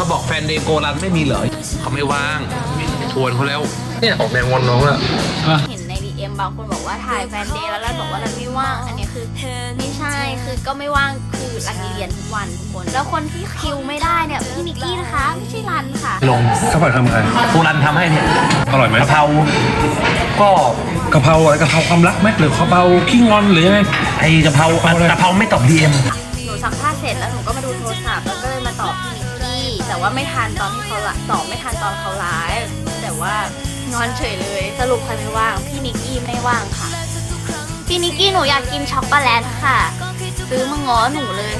เขาบอกแฟนเดย์โกรันไม่มีเหรอเขาไม่ว่าง ชวนเขาแล้ว เนี่ยออกแนวงอนน้องแล้วเห็นใน DM บางคนบอกว่าถ่ายแฟนเดย์แล้วรันบอกว่ารันไม่ว่าง อันเนี้ยคือไม่ใช่คือก็ไม่ว่างคือรันมีเรียนทุกวันทุกคน แล้วคนที่คิวไม่ได้เนี่ยพี่นิกกี้นะคะไม่ใช่รันค่ะลงข้าวผัดทำไงโกรันทำให้เนี่ยอร่อยไหมกะเพราก็กะเพราอะไรกะเพราความรักไหมหรือกะเพราขี้งอนหรือยังไงไอกะเพราเอาเลยกะเพราไม่ตอบดีเอ็มหนูสัมภาษณ์เสร็จแล้วหนูก็มาดูโทรศัพท์แล้วก็เลยมาตอบพี่นิกกี้แต่ ว่าไม่ทันตอนที่เขาละตอบไม่ทันตอนเขาไลฟ์แต่ว่างอนเฉยเลย สรุปใครไม่ว่าง พี่นิกกี้ไม่ว่างค่ะ พี่นิกกี้หนูอยากกินช็อกโกแลตค่ะ ซื้อมาง้อหนูเลยค่ะ